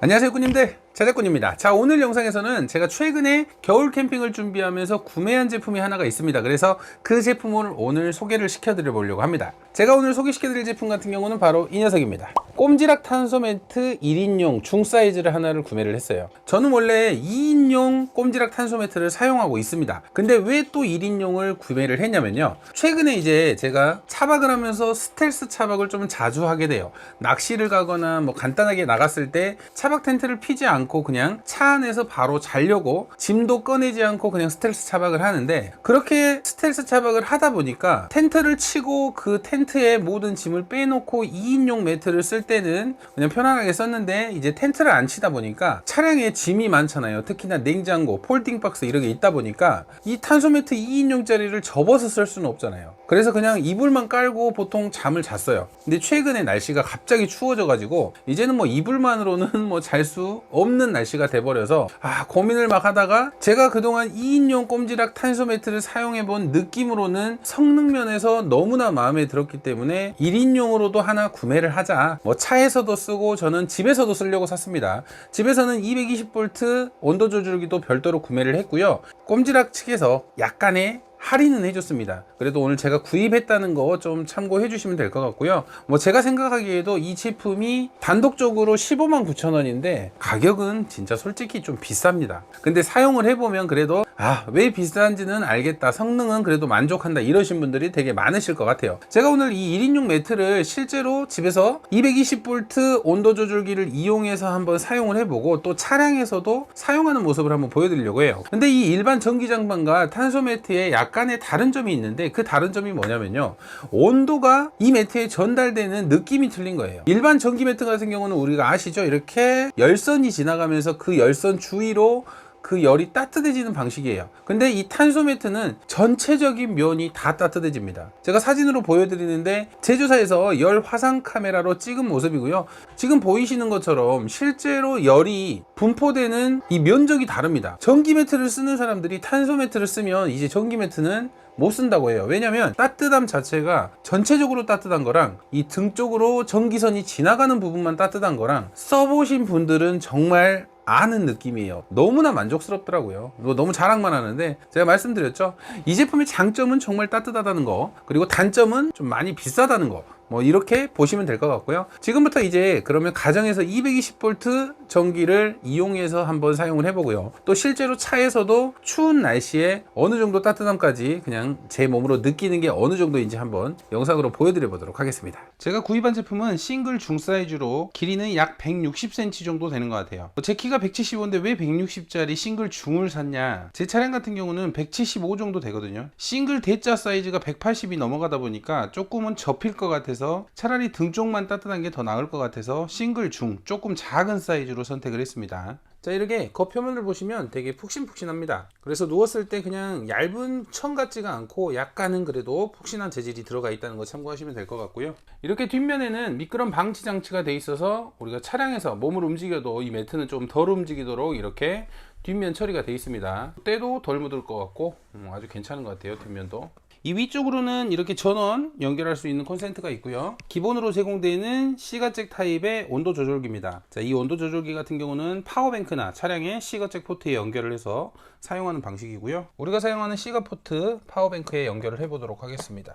안녕하세요 꾸님들 자작꾼입니다. 자 오늘 영상에서는 제가 최근에 겨울 캠핑을 준비하면서 구매한 제품이 하나가 있습니다. 그래서 그 제품을 오늘 소개를 시켜드려 보려고 합니다. 제가 오늘 소개시켜드릴 제품 같은 경우는 바로 이 녀석입니다. 꼼지락 탄소 매트 1인용 중 사이즈를 하나를 구매를 했어요. 저는 원래 2인용 꼼지락 탄소 매트를 사용하고 있습니다. 근데 왜 또 1인용을 구매를 했냐면요. 최근에 이제 제가 차박을 하면서 스텔스 차박을 좀 자주 하게 돼요. 낚시를 가거나 뭐 간단하게 나갔을 때 차박 텐트를 피지 않고 그냥 차 안에서 바로 자려고 짐도 꺼내지 않고 그냥 스텔스 차박을 하는데 그렇게 스텔스 차박을 하다 보니까 텐트를 치고 그 텐트에 모든 짐을 빼놓고 2인용 매트를 쓸 때는 그냥 편안하게 썼는데 이제 텐트를 안 치다 보니까 차량에 짐이 많잖아요. 특히나 냉장고, 폴딩 박스 이렇게 있다 보니까 이 탄소 매트 2인용짜리를 접어서 쓸 수는 없잖아요. 그래서 그냥 이불만 깔고 보통 잠을 잤어요. 근데 최근에 날씨가 갑자기 추워져 가지고 이제는 뭐 이불만으로는 뭐 잘 수 없는 날씨가 돼버려서 아 고민을 막 하다가 제가 그동안 2인용 꼼지락 탄소 매트를 사용해 본 느낌으로는 성능 면에서 너무나 마음에 들었기 때문에 1인용으로도 하나 구매를 하자. 뭐 차에서도 쓰고 저는 집에서도 쓰려고 샀습니다. 집에서는 220V 온도 조절기도 별도로 구매를 했고요. 꼼지락 측에서 약간의 할인은 해줬습니다. 그래도 오늘 제가 구입했다는 거 좀 참고해 주시면 될 것 같고요. 뭐 제가 생각하기에도 이 제품이 단독적으로 15만 9천 원인데 가격은 진짜 솔직히 좀 비쌉니다. 근데 사용을 해보면 그래도 아, 왜 비싼지는 알겠다. 성능은 그래도 만족한다. 이러신 분들이 되게 많으실 것 같아요. 제가 오늘 이 1인용 매트를 실제로 집에서 220V 온도 조절기를 이용해서 한번 사용을 해보고 또 차량에서도 사용하는 모습을 한번 보여드리려고 해요. 근데 이 일반 전기장판과 탄소 매트에 약 간의 다른 점이 있는데 그 다른 점이 뭐냐면요. 온도가 이 매트에 전달되는 느낌이 틀린 거예요. 일반 전기 매트 같은 경우는 우리가 아시죠? 이렇게 열선이 지나가면서 그 열선 주위로 그 열이 따뜻해지는 방식이에요. 근데 이 탄소 매트는 전체적인 면이 다 따뜻해집니다. 제가 사진으로 보여드리는데 제조사에서 열 화상 카메라로 찍은 모습이고요. 지금 보이시는 것처럼 실제로 열이 분포되는 이 면적이 다릅니다. 전기 매트를 쓰는 사람들이 탄소 매트를 쓰면 이제 전기 매트는 못 쓴다고 해요. 왜냐면 따뜻함 자체가 전체적으로 따뜻한 거랑 이 등 쪽으로 전기선이 지나가는 부분만 따뜻한 거랑 써보신 분들은 정말 아는 느낌이에요. 너무나 만족스럽더라고요. 뭐 너무 자랑만 하는데 제가 말씀드렸죠. 이 제품의 장점은 정말 따뜻하다는 거, 그리고 단점은 좀 많이 비싸다는 거. 뭐 이렇게 보시면 될 것 같고요. 지금부터 이제 그러면 가정에서 220V 전기를 이용해서 한번 사용을 해보고요. 또 실제로 차에서도 추운 날씨에 어느 정도 따뜻함까지 그냥 제 몸으로 느끼는 게 어느 정도인지 한번 영상으로 보여드려 보도록 하겠습니다. 제가 구입한 제품은 싱글 중 사이즈로 길이는 약 160cm 정도 되는 것 같아요. 제 키가 175인데 왜 160짜리 싱글 중을 샀냐? 제 차량 같은 경우는 175 정도 되거든요. 싱글 대자 사이즈가 180이 넘어가다 보니까 조금은 접힐 것 같아서 차라리 등 쪽만 따뜻한 게 더 나을 것 같아서 싱글 중 조금 작은 사이즈로 선택을 했습니다. 자 이렇게 겉표면을 보시면 되게 푹신푹신합니다. 그래서 누웠을 때 그냥 얇은 천 같지가 않고 약간은 그래도 푹신한 재질이 들어가 있다는 거 참고하시면 될 것 같고요. 이렇게 뒷면에는 미끄럼 방지 장치가 돼 있어서 우리가 차량에서 몸을 움직여도 이 매트는 좀 덜 움직이도록 이렇게 뒷면 처리가 돼 있습니다. 때도 덜 묻을 것 같고 음, 아주 괜찮은 것 같아요 뒷면도 이 위쪽으로는 이렇게 전원 연결할 수 있는 콘센트가 있고요. 기본으로 제공되는 C가잭 타입의 온도 조절기입니다. 자, 이 온도 조절기 같은 경우는 파워뱅크나 차량의 C가잭 포트에 연결을 해서 사용하는 방식이고요. 우리가 사용하는 C가 포트 파워뱅크에 연결을 해보도록 하겠습니다.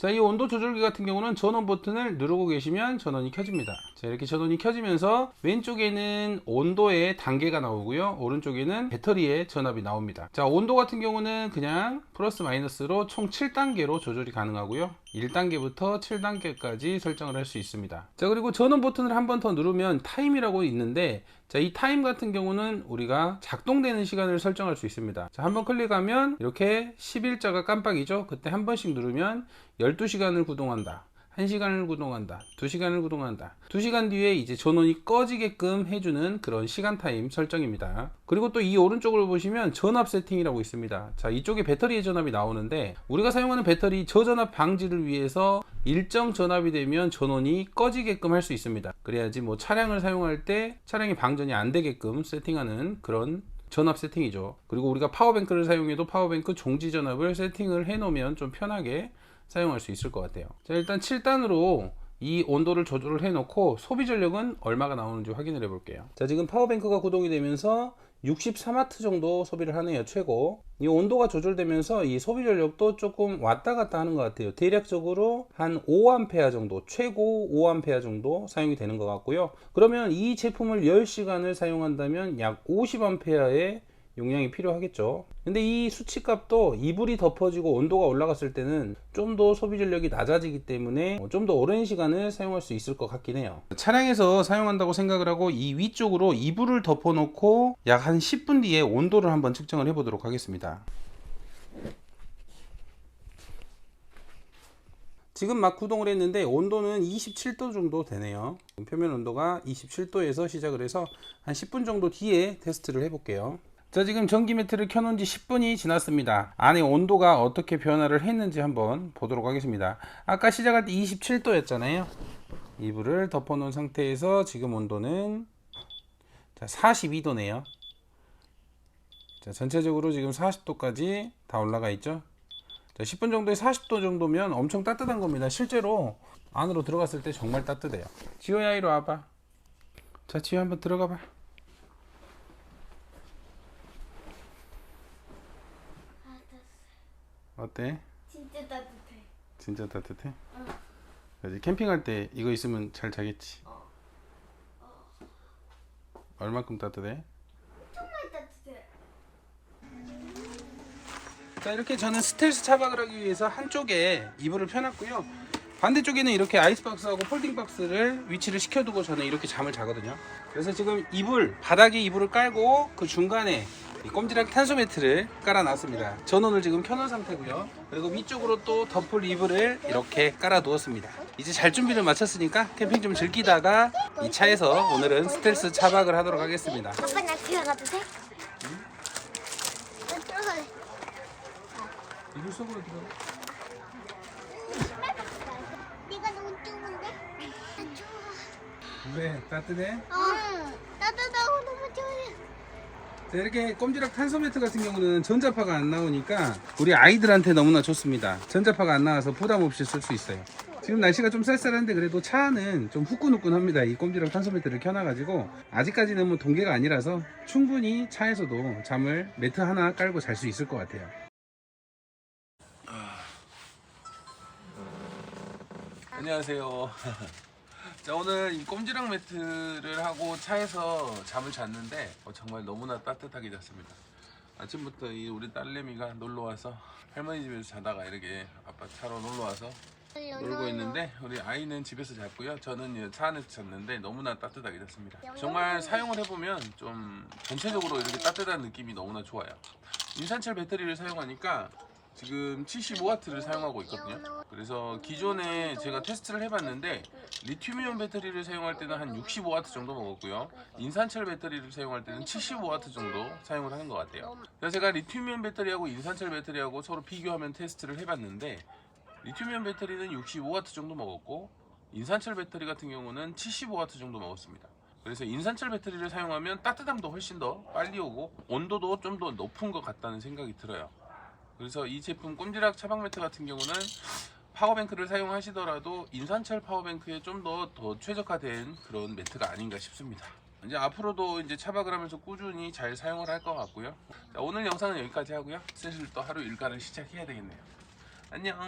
자, 이 온도 조절기 같은 경우는 전원 버튼을 누르고 계시면 전원이 켜집니다. 자, 이렇게 전원이 켜지면서 왼쪽에는 온도의 단계가 나오고요. 오른쪽에는 배터리의 전압이 나옵니다. 자, 온도 같은 경우는 그냥 플러스 마이너스로 총 7단계로 조절이 가능하고요. 1단계부터 7단계까지 설정을 할 수 있습니다. 자, 그리고 전원 버튼을 한 번 더 누르면 타임이라고 있는데 자, 이 타임 같은 경우는 우리가 작동되는 시간을 설정할 수 있습니다. 자, 한번 클릭하면 이렇게 11자가 깜빡이죠. 그때 한 번씩 누르면 12시간을 구동한다. 1시간을 구동한다. 2시간을 구동한다. 2시간 뒤에 이제 전원이 꺼지게끔 해주는 그런 시간 타임 설정입니다. 그리고 또 이 오른쪽을 보시면 전압 세팅이라고 있습니다. 자, 이쪽에 배터리의 전압이 나오는데 우리가 사용하는 배터리 저전압 방지를 위해서 일정 전압이 되면 전원이 꺼지게끔 할 수 있습니다. 그래야지 뭐 차량을 사용할 때 차량이 방전이 안 되게끔 세팅하는 그런 전압 세팅이죠. 그리고 우리가 파워뱅크를 사용해도 파워뱅크 종지 전압을 세팅을 해 놓으면 좀 편하게 사용할 수 있을 것 같아요. 자, 일단 7단으로 이 온도를 조절을 해 놓고 소비 전력은 얼마가 나오는지 확인을 해 볼게요. 자, 지금 파워뱅크가 구동이 되면서 64와트 정도 소비를 하네요, 최고. 이 온도가 조절되면서 이 소비 전력도 조금 왔다 갔다 하는 것 같아요. 대략적으로 한 5A 정도, 최고 5A 정도 사용이 되는 것 같고요. 그러면 이 제품을 10시간을 사용한다면 약 50A의 용량이 필요하겠죠. 근데 이 수치값도 이불이 덮어지고 온도가 올라갔을 때는 좀 더 소비 전력이 낮아지기 때문에 좀 더 오랜 시간을 사용할 수 있을 것 같긴 해요. 차량에서 사용한다고 생각을 하고 이 위쪽으로 이불을 덮어 놓고 약 한 10분 뒤에 온도를 한번 측정을 해 보도록 하겠습니다. 지금 막 구동을 했는데 온도는 27도 정도 되네요. 표면 온도가 27도에서 시작을 해서 한 10분 정도 뒤에 테스트를 해 볼게요. 자 지금 전기 매트를 켜놓은 지 10분이 지났습니다. 안에 온도가 어떻게 변화를 했는지 한번 보도록 하겠습니다. 아까 시작할 때 27도 였잖아요. 이불을 덮어 놓은 상태에서 지금 온도는 자 42도네요. 자 전체적으로 지금 40도까지 다 올라가 있죠. 자 10분 정도에 40도 정도면 엄청 따뜻한 겁니다. 실제로 안으로 들어갔을 때 정말 따뜻해요. 지호야 이리 와봐. 자 지호 한번 들어가 봐 아, 됐어. 어때? 진짜 따뜻해. 진짜 따뜻해? 응. 그지 캠핑할 때 이거 있으면 잘 자겠지. 얼마큼 따뜻해? 정말 따뜻해. 자 이렇게 저는 스텔스 차박을 하기 위해서 한쪽에 이불을 펴놨고요. 반대쪽에는 이렇게 아이스박스하고 폴딩박스를 위치를 시켜두고 저는 이렇게 잠을 자거든요. 그래서 지금 이불 바닥에 이불을 깔고 그 중간에 이 꼼지락 탄소 매트를 깔아놨습니다. 전원을 지금 켜놓은 상태고요. 그리고 위쪽으로 또 덮을 이불을 이렇게 깔아두었습니다. 이제 잘 준비를 마쳤으니까 캠핑 좀 즐기다가 이 차에서 오늘은 스텔스 차박을 하도록 하겠습니다. 아빠 나 들어가도 돼? 나 들어갈래. 이불 속으로 들어. 네가 너무 추운데? 나 추워. 왜 따뜻해? 어. 따뜻하고 너무 추워. 자, 이렇게 꼼지락 탄소 매트 같은 경우는 전자파가 안 나오니까 우리 아이들한테 너무나 좋습니다. 전자파가 안 나와서 부담 없이 쓸 수 있어요. 지금 날씨가 좀 쌀쌀한데 그래도 차 안은 좀 후끈후끈합니다. 이 꼼지락 탄소 매트를 켜놔가지고 아직까지는 뭐 동계가 아니라서 충분히 차에서도 잠을 매트 하나 깔고 잘 수 있을 것 같아요. 안녕하세요. 자 오늘 이 꼼지락 매트를 하고 차에서 잠을 잤는데 어, 정말 너무나 따뜻하게 잤습니다. 아침부터 이 우리 딸내미가 놀러 와서 할머니 집에서 자다가 이렇게 아빠 차로 놀러 와서 놀고 있는데 우리 아이는 집에서 잤고요. 저는 이차 안에서 잤는데 너무나 따뜻하게 잤습니다. 정말 사용을 해보면 좀 전체적으로 이렇게 따뜻한 느낌이 너무나 좋아요. 인산철 배터리를 사용하니까 지금 75W를 사용하고 있거든요. 그래서 기존에 제가 테스트를 해봤는데 리튬이온 배터리를 사용할 때는 한 65W 정도 먹었고요. 인산철 배터리를 사용할 때는 75W 정도 사용을 하는 것 같아요. 그래서 제가 리튬이온 배터리하고 인산철 배터리하고 서로 비교하면 테스트를 해봤는데 리튬이온 배터리는 65W 정도 먹었고 인산철 배터리 같은 경우는 75W 정도 먹었습니다. 그래서 인산철 배터리를 사용하면 따뜻함도 훨씬 더 빨리 오고 온도도 좀 더 높은 것 같다는 생각이 들어요. 그래서 이 제품 꼼지락 차박 매트 같은 경우는 파워뱅크를 사용하시더라도 인산철 파워뱅크에 좀 더 더 최적화된 그런 매트가 아닌가 싶습니다. 이제 앞으로도 이제 차박을 하면서 꾸준히 잘 사용을 할 것 같고요. 자, 오늘 영상은 여기까지 하고요. 슬슬 또 하루 일과를 시작해야 되겠네요. 안녕.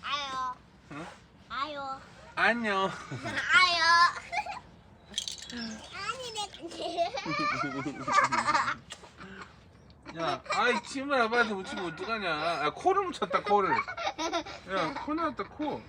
아요. 응? 아요. 안녕. 아요. 아니 내 야, 아이 침을 아빠한테 묻히면 어떡하냐? 아, 코를 묻혔다 코를. 야, 코 나왔다 코.